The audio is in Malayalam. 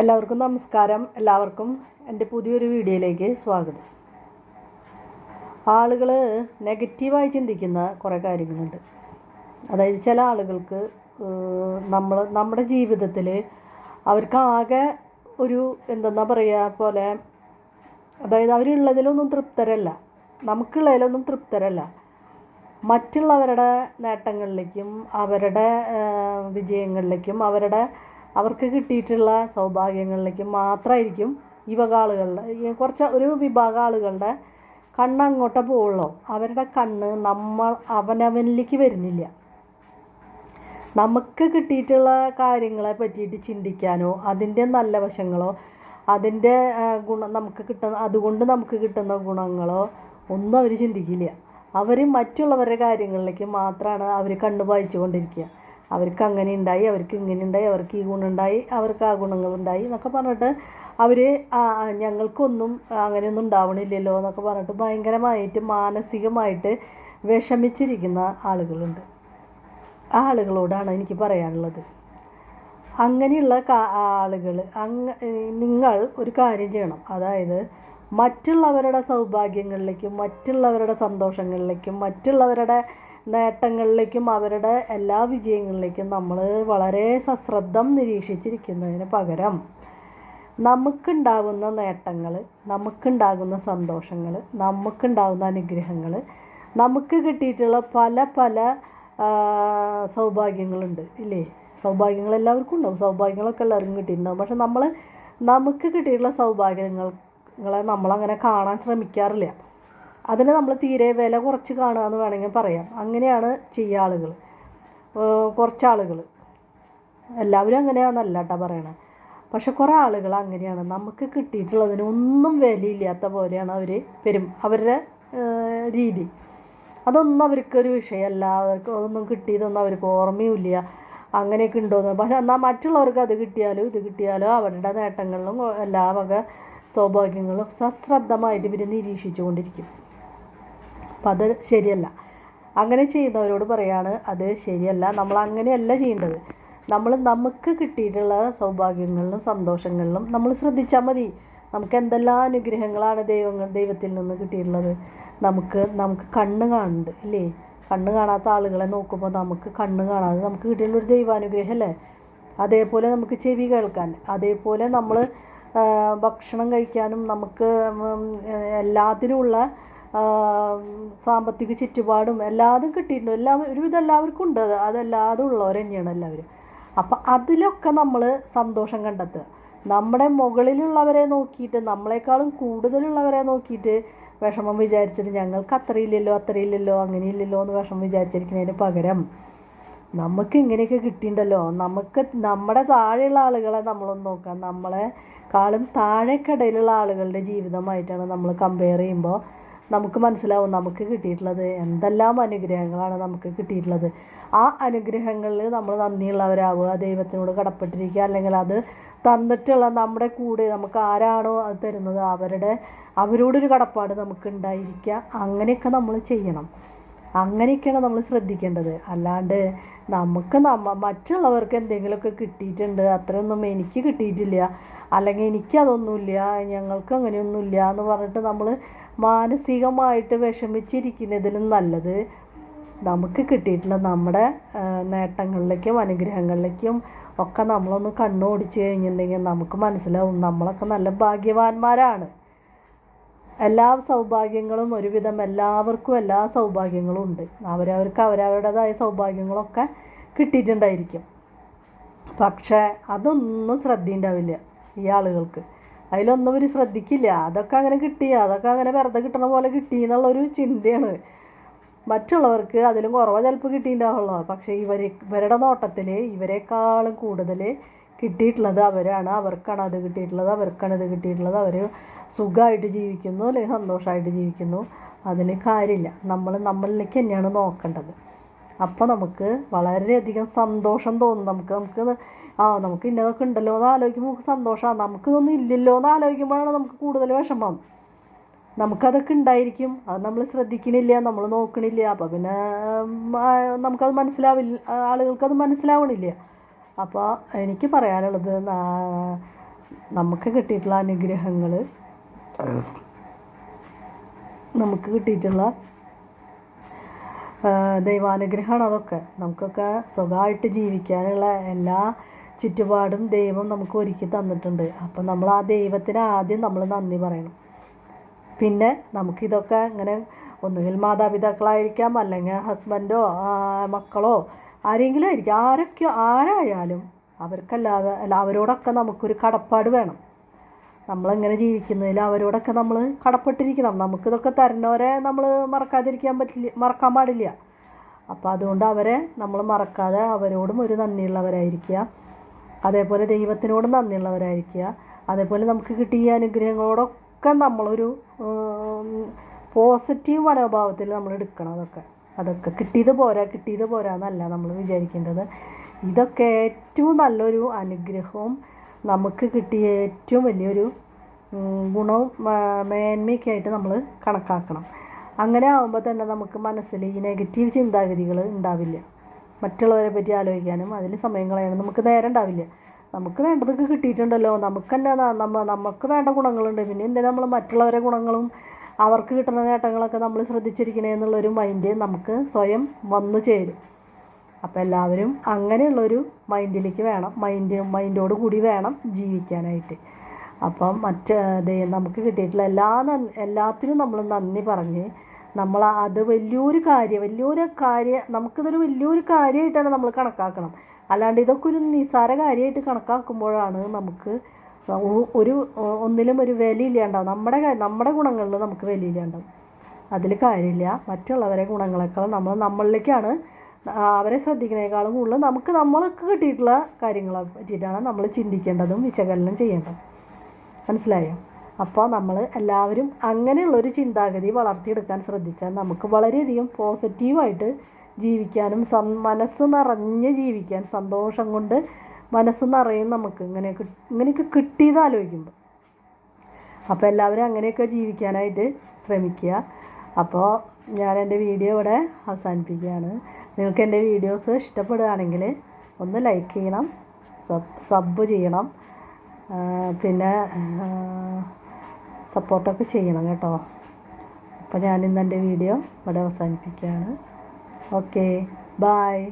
എല്ലാവർക്കും നമസ്കാരം. എല്ലാവർക്കും എന്റെ പുതിയൊരു വീഡിയോയിലേക്ക് സ്വാഗതം. ആളുകൾ നെഗറ്റീവായി ചിന്തിക്കുന്ന കുറേ കാര്യങ്ങളുണ്ട്. അതായത് ചില ആളുകൾക്ക് നമ്മൾ നമ്മുടെ ജീവിതത്തിൽ അവർക്ക് ആകെ ഒരു എന്തെന്നാ പറയുക പോലെ അതായത് അവരുള്ളതിലൊന്നും തൃപ്തരല്ല. നമുക്കുള്ളതിലൊന്നും തൃപ്തരല്ല. മറ്റുള്ളവരുടെ നേട്ടങ്ങളിലേക്കും അവരുടെ വിജയങ്ങളിലേക്കും അവരുടെ അവർക്ക് കിട്ടിയിട്ടുള്ള സൗഭാഗ്യങ്ങളിലേക്ക് മാത്രമായിരിക്കും ഈ വക ആളുകളുടെ കുറച്ച് ഒരു വിഭാഗ ആളുകളുടെ കണ്ണ് അങ്ങോട്ടേ പോവുള്ളൂ. അവരുടെ കണ്ണ് നമ്മൾ അവനവനിലേക്ക് വരുന്നില്ല. നമുക്ക് കിട്ടിയിട്ടുള്ള കാര്യങ്ങളെ പറ്റിയിട്ട് ചിന്തിക്കാനോ അതിന്റെ നല്ല വശങ്ങളോ അതിന്റെ ഗുണം നമുക്ക് കിട്ടുന്ന അതുകൊണ്ട് നമുക്ക് കിട്ടുന്ന ഗുണങ്ങളോ ഒന്നും അവർ ചിന്തിക്കില്ല. അവർ മറ്റുള്ളവരുടെ കാര്യങ്ങളിലേക്ക് മാത്രമാണ് അവർ കണ്ണു വായിച്ചു കൊണ്ടിരിക്കുക അവർക്ക് അങ്ങനെ ഉണ്ടായി അവർക്ക് ഇങ്ങനെ ഉണ്ടായി അവർക്ക് ഈ ഗുണമുണ്ടായി അവർക്ക് ആ ഗുണങ്ങളുണ്ടായി എന്നൊക്കെ പറഞ്ഞിട്ട് അവർ ഞങ്ങൾക്കൊന്നും അങ്ങനെയൊന്നും ഉണ്ടാവണില്ലല്ലോ എന്നൊക്കെ പറഞ്ഞിട്ട് ഭയങ്കരമായിട്ട് മാനസികമായിട്ട് വിഷമിച്ചിരിക്കുന്ന ആളുകളുണ്ട്. ആ ആളുകളോടാണ് എനിക്ക് പറയാനുള്ളത്. അങ്ങനെയുള്ള ആളുകൾ അങ്ങ നിങ്ങൾ ഒരു കാര്യം ചെയ്യണം. അതായത് മറ്റുള്ളവരുടെ സൗഭാഗ്യങ്ങളിലേക്കും മറ്റുള്ളവരുടെ സന്തോഷങ്ങളിലേക്കും മറ്റുള്ളവരുടെ നേട്ടങ്ങളിലേക്കും അവരുടെ എല്ലാ വിജയങ്ങളിലേക്കും നമ്മൾ വളരെ സശ്രദ്ധം നിരീക്ഷിച്ചിരിക്കുന്നതിന് പകരം നമുക്കുണ്ടാകുന്ന നേട്ടങ്ങൾ നമുക്കുണ്ടാകുന്ന സന്തോഷങ്ങൾ നമുക്കുണ്ടാകുന്ന അനുഗ്രഹങ്ങൾ നമുക്ക് കിട്ടിയിട്ടുള്ള പല പല സൗഭാഗ്യങ്ങളുണ്ട് ഇല്ലേ? സൗഭാഗ്യങ്ങൾ എല്ലാവർക്കും ഉണ്ടാവും. സൗഭാഗ്യങ്ങളൊക്കെ എല്ലാവർക്കും കിട്ടിയിട്ടുണ്ടാവും. പക്ഷെ നമ്മൾ നമുക്ക് കിട്ടിയിട്ടുള്ള സൗഭാഗ്യങ്ങളെ നമ്മളങ്ങനെ കാണാൻ ശ്രമിക്കാറില്ല. അതിനെ നമ്മൾ തീരെ വില കുറച്ച് കാണുക വേണമെങ്കിൽ പറയാം. അങ്ങനെയാണ് ചെയ്യുക ആളുകൾ കുറച്ച് ആളുകൾ എല്ലാവരും അങ്ങനെയാണെന്നല്ല കേട്ടോ പറയണേ. പക്ഷെ കുറേ ആളുകൾ അങ്ങനെയാണ്. നമുക്ക് കിട്ടിയിട്ടുള്ളതിന് ഒന്നും വിലയില്ലാത്ത പോലെയാണ് അവർ പെരും അവരുടെ രീതി. അതൊന്നും അവർക്കൊരു വിഷയമല്ല അവർക്ക് അതൊന്നും കിട്ടിയതൊന്നും അവർക്ക് ഓർമ്മയുമില്ല. അങ്ങനെയൊക്കെ ഉണ്ടോയെന്ന് പക്ഷെ എന്നാൽ മറ്റുള്ളവർക്ക് അത് കിട്ടിയാലും ഇത് കിട്ടിയാലും അവരുടെ നേട്ടങ്ങളിലും എല്ലാ വക സൗഭാഗ്യങ്ങളും സശ്രദ്ധമായിട്ട് ഇവർ നിരീക്ഷിച്ചു കൊണ്ടിരിക്കും അപ്പം അത് ശരിയല്ല. അങ്ങനെ ചെയ്യുന്നവരോട് പറയാണ് അത് ശരിയല്ല. നമ്മൾ അങ്ങനെയല്ല ചെയ്യേണ്ടത്. നമ്മൾ നമുക്ക് കിട്ടിയിട്ടുള്ള സൗഭാഗ്യങ്ങളിലും സന്തോഷങ്ങളിലും നമ്മൾ ശ്രദ്ധിച്ചാൽ മതി. നമുക്ക് എന്തെല്ലാം അനുഗ്രഹങ്ങളാണ് ദൈവങ്ങൾ ദൈവത്തിൽ നിന്ന് കിട്ടിയിട്ടുള്ളത്. നമുക്ക് നമുക്ക് കണ്ണ് കാണുന്നുണ്ട് ഇല്ലേ? കണ്ണ് കാണാത്ത ആളുകളെ നോക്കുമ്പോൾ നമുക്ക് കണ്ണ് കാണാതെ നമുക്ക് കിട്ടിയിട്ടുള്ള ഒരു ദൈവാനുഗ്രഹം അല്ലേ? അതേപോലെ നമുക്ക് ചെവി കേൾക്കാൻ അതേപോലെ നമ്മൾ ഭക്ഷണം കഴിക്കാനും നമുക്ക് എല്ലാത്തിനുമുള്ള സാമ്പത്തിക ചുറ്റുപാടും എല്ലാതും കിട്ടിയിട്ടുണ്ട്. എല്ലാം ഒരുവിധം എല്ലാവർക്കും ഉണ്ട്. അത് അതെല്ലാതും ഉള്ളവർ തന്നെയാണ് എല്ലാവരും. അപ്പം അതിലൊക്കെ നമ്മൾ സന്തോഷം കണ്ടെത്തുക. നമ്മുടെ മുകളിലുള്ളവരെ നോക്കിയിട്ട് നമ്മളെക്കാളും കൂടുതലുള്ളവരെ നോക്കിയിട്ട് വിഷമം വിചാരിച്ചിട്ട് ഞങ്ങൾക്ക് അത്രയില്ലല്ലോ അത്രയില്ലല്ലോ അങ്ങനെയില്ലല്ലോ എന്ന് വിഷമം വിചാരിച്ചിരിക്കുന്നതിന് പകരം നമുക്ക് ഇങ്ങനെയൊക്കെ കിട്ടിയിട്ടുണ്ടല്ലോ. നമുക്ക് നമ്മുടെ താഴെയുള്ള ആളുകളെ നമ്മളൊന്ന് നോക്കാം. നമ്മളെ കാളും താഴേക്കടയിലുള്ള ആളുകളുടെ ജീവിതമായിട്ടാണ് നമ്മൾ കമ്പയർ ചെയ്യുമ്പോൾ നമുക്ക് മനസ്സിലാവും നമുക്ക് കിട്ടിയിട്ടുള്ളത് എന്തെല്ലാം അനുഗ്രഹങ്ങളാണ് നമുക്ക് കിട്ടിയിട്ടുള്ളത്. ആ അനുഗ്രഹങ്ങളിൽ നമ്മൾ നന്ദിയുള്ളവരാവുക ദൈവത്തിനോട് കടപ്പെട്ടിരിക്കുക അല്ലെങ്കിൽ അത് തന്നിട്ടുള്ള നമ്മുടെ കൂടെ നമുക്ക് ആരാണോ അത് തരുന്നത് അവരുടെ അവരോടൊരു കടപ്പാട് നമുക്ക് ഉണ്ടായിരിക്കുക. അങ്ങനെയൊക്കെ നമ്മൾ ചെയ്യണം. അങ്ങനെയൊക്കെയാണ് നമ്മൾ ശ്രദ്ധിക്കേണ്ടത്. അല്ലാണ്ട് നമുക്ക് നമ്മ മറ്റുള്ളവർക്ക് എന്തെങ്കിലുമൊക്കെ കിട്ടിയിട്ടുണ്ട് അത്രയൊന്നും എനിക്ക് കിട്ടിയിട്ടില്ല അല്ലെങ്കിൽ എനിക്കതൊന്നുമില്ല ഞങ്ങൾക്ക് അങ്ങനെയൊന്നുമില്ല എന്ന് പറഞ്ഞിട്ട് നമ്മൾ മാനസികമായിട്ട് വിഷമിച്ചിരിക്കുന്നതിലും നല്ലത് നമുക്ക് കിട്ടിയിട്ടുള്ള നമ്മുടെ നേട്ടങ്ങളിലേക്കും അനുഗ്രഹങ്ങളിലേക്കും ഒക്കെ നമ്മളൊന്ന് കണ്ണോടിച്ച് കഴിഞ്ഞിട്ടുണ്ടെങ്കിൽ നമുക്ക് മനസ്സിലാവും നമ്മളൊക്കെ നല്ല ഭാഗ്യവാന്മാരാണ്. എല്ലാ സൗഭാഗ്യങ്ങളും ഒരുവിധം എല്ലാവർക്കും എല്ലാ സൗഭാഗ്യങ്ങളും ഉണ്ട്. അവരവർക്ക് അവരവരുടേതായ സൗഭാഗ്യങ്ങളൊക്കെ കിട്ടിയിട്ടുണ്ടായിരിക്കും. പക്ഷേ അതൊന്നും ശ്രദ്ധയുണ്ടാവില്ല ഈ ആളുകൾക്ക്. അതിലൊന്നും ഇവർ ശ്രദ്ധിക്കില്ല. അതൊക്കെ അങ്ങനെ കിട്ടി. അതൊക്കെ അങ്ങനെ വെറുതെ കിട്ടണ പോലെ കിട്ടി എന്നുള്ളൊരു ചിന്തയാണ്. മറ്റുള്ളവർക്ക് അതിലും കുറവ് ചിലപ്പോൾ കിട്ടിയിട്ടുണ്ടാവുള്ളൂ. പക്ഷേ ഇവർ ഇവരുടെ നോട്ടത്തിൽ ഇവരെക്കാളും കൂടുതൽ കിട്ടിയിട്ടുള്ളത് അവരാണ്. അവർക്കാണ് അത് കിട്ടിയിട്ടുള്ളത്. അവർക്കാണ് ഇത് കിട്ടിയിട്ടുള്ളത്. അവർ സുഖമായിട്ട് ജീവിക്കുന്നു അല്ലെങ്കിൽ സന്തോഷമായിട്ട് ജീവിക്കുന്നു. അതിൽ കാര്യമില്ല. നമ്മൾ നമ്മളിലേക്ക് തന്നെയാണ് നോക്കേണ്ടത്. അപ്പോൾ നമുക്ക് വളരെയധികം സന്തോഷം തോന്നും. നമുക്ക് നമുക്ക് ആ നമുക്ക് ഇന്നതൊക്കെ ഉണ്ടല്ലോ എന്ന് ആലോചിക്കുമ്പോൾ നമുക്ക് സന്തോഷമാണ്. നമുക്കിതൊന്നും ഇല്ലല്ലോ എന്ന് ആലോചിക്കുമ്പോഴാണ് നമുക്ക് കൂടുതൽ വിഷമം. നമുക്കതൊക്കെ ഉണ്ടായിരിക്കും. അത് നമ്മൾ ശ്രദ്ധിക്കണില്ല നമ്മൾ നോക്കണില്ല. അപ്പോൾ പിന്നെ നമുക്കത് മനസ്സിലാവില്ല ആളുകൾക്കത് മനസ്സിലാവണില്ല. അപ്പോൾ എനിക്ക് പറയാനുള്ളത് നമുക്ക് കിട്ടിയിട്ടുള്ള അനുഗ്രഹങ്ങൾ നമുക്ക് കിട്ടിയിട്ടുള്ള ദൈവാനുഗ്രഹമാണ് അതൊക്കെ. നമുക്കൊക്കെ സുഖമായിട്ട് ജീവിക്കാനുള്ള എല്ലാ ചുറ്റുപാടും ദൈവം നമുക്ക് ഒരുക്കി തന്നിട്ടുണ്ട്. അപ്പം നമ്മൾ ആ ദൈവത്തിന് ആദ്യം നമ്മൾ നന്ദി പറയണം. പിന്നെ നമുക്കിതൊക്കെ ഇങ്ങനെ ഒന്നുകിൽ മാതാപിതാക്കളായിരിക്കാം അല്ലെങ്കിൽ ഹസ്ബൻഡോ മക്കളോ ആരെങ്കിലും ആയിരിക്കും. ആരൊക്കെ ആരായാലും അവർക്കല്ലാതെ അല്ല അവരോടൊക്കെ നമുക്കൊരു കടപ്പാട് വേണം. നമ്മളെങ്ങനെ ജീവിക്കുന്നതിൽ അവരോടൊക്കെ നമ്മൾ കടപ്പെട്ടിരിക്കണം. നമുക്കിതൊക്കെ തരുന്നവരെ നമ്മൾ മറക്കാതിരിക്കാൻ പറ്റില്ല മറക്കാൻ പാടില്ല. അപ്പോൾ അതുകൊണ്ട് അവരെ നമ്മൾ മറക്കാതെ അവരോടും ഒരു നന്ദിയുള്ളവരായിരിക്കുക. അതേപോലെ ദൈവത്തിനോട് നന്ദിയുള്ളവരായിരിക്കുക. അതേപോലെ നമുക്ക് കിട്ടിയ അനുഗ്രഹങ്ങളോടൊക്കെ നമ്മളൊരു പോസിറ്റീവ് മനോഭാവത്തിൽ നമ്മൾ എടുക്കണം അതൊക്കെ. അതൊക്കെ കിട്ടിയത് പോരാ കിട്ടിയത് പോരാ എന്നല്ല നമ്മൾ വിചാരിക്കേണ്ടത്. ഇതൊക്കെ ഏറ്റവും നല്ലൊരു അനുഗ്രഹവും നമുക്ക് കിട്ടിയ ഏറ്റവും വലിയൊരു ഗുണവും മേന്മയൊക്കെ ആയിട്ട് നമ്മൾ കണക്കാക്കണം. അങ്ങനെ ആകുമ്പോൾ തന്നെ നമുക്ക് മനസ്സിൽ ഈ നെഗറ്റീവ് ചിന്താഗതികൾ ഉണ്ടാവില്ല. മറ്റുള്ളവരെ പറ്റി ആലോചിക്കാനും അതിന് സമയം കളയാനും നമുക്ക് നേരം ഉണ്ടാവില്ല. നമുക്ക് വേണ്ടതൊക്കെ കിട്ടിയിട്ടുണ്ടല്ലോ. നമുക്ക് തന്നെ നമ്മ നമുക്ക് വേണ്ട ഗുണങ്ങളുണ്ട്. പിന്നെ എന്തിനാ നമ്മൾ മറ്റുള്ളവരെ ഗുണങ്ങളും അവർക്ക് കിട്ടുന്ന നേട്ടങ്ങളൊക്കെ നമ്മൾ ശ്രദ്ധിച്ചിരിക്കണേ എന്നുള്ളൊരു മൈൻഡ് നമുക്ക് സ്വയം വന്നു ചേരും. അപ്പോൾ എല്ലാവരും അങ്ങനെയുള്ളൊരു മൈൻഡിലേക്ക് വേണം. മൈൻഡ് മൈൻഡോട് കൂടി വേണം ജീവിക്കാനായിട്ട്. അപ്പം മറ്റേ നമുക്ക് കിട്ടിയിട്ടുള്ള എല്ലാ എല്ലാത്തിനും നമ്മൾ നന്ദി പറഞ്ഞ് നമ്മൾ അത് വലിയൊരു കാര്യം വലിയൊരു കാര്യം നമുക്കിതൊരു വലിയൊരു കാര്യമായിട്ടാണ് നമ്മൾ കണക്കാക്കണം. അല്ലാണ്ട് ഇതൊക്കെ ഒരു നിസ്സാര കാര്യമായിട്ട് കണക്കാക്കുമ്പോഴാണ് നമുക്ക് ഒരു ഒന്നിലും ഒരു വിലയില്ലാണ്ടാവും. നമ്മുടെ നമ്മുടെ ഗുണങ്ങളിൽ നമുക്ക് വിലയില്ലാണ്ടാവും. അതിൽ കാര്യമില്ല. മറ്റുള്ളവരെ ഗുണങ്ങളെക്കാൾ നമ്മൾ നമ്മളിലേക്കാണ് അവരെ ശ്രദ്ധിക്കുന്നതിനേക്കാളും കൂടുതൽ നമുക്ക് നമ്മൾക്ക് കിട്ടിയിട്ടുള്ള കാര്യങ്ങളെ പറ്റിയിട്ടാണ് നമ്മൾ ചിന്തിക്കേണ്ടതും വിശകലനം ചെയ്യേണ്ടതും. മനസ്സിലായോ? അപ്പോൾ നമ്മൾ എല്ലാവരും അങ്ങനെയുള്ളൊരു ചിന്താഗതി വളർത്തിയെടുക്കാൻ ശ്രദ്ധിച്ചാൽ നമുക്ക് വളരെയധികം പോസിറ്റീവായിട്ട് ജീവിക്കാനും സം മനസ്സ് നിറഞ്ഞ് ജീവിക്കാൻ സന്തോഷം കൊണ്ട് മനസ്സ് നിറയും നമുക്ക് ഇങ്ങനെ ഇങ്ങനെയൊക്കെ കിട്ടിയത് ആലോചിക്കുമ്പോൾ. അപ്പോൾ എല്ലാവരും അങ്ങനെയൊക്കെ ജീവിക്കാനായിട്ട് ശ്രമിക്കുക. അപ്പോൾ ഞാൻ എന്റെ വീഡിയോ ഇവിടെ അവസാനിപ്പിക്കുകയാണ്. നിങ്ങൾക്ക് എന്റെ വീഡിയോസ് ഇഷ്ടപ്പെടുകയാണെങ്കിൽ ഒന്ന് ലൈക്ക് ചെയ്യണം സബ് സബ് ചെയ്യണം. പിന്നെ സപ്പോർട്ടൊക്കെ ചെയ്യണം കേട്ടോ. അപ്പോൾ ഞാൻ ഇന്ന് എന്റെ വീഡിയോ ഇവിടെ അവസാനിപ്പിക്കുകയാണ്. Okay bye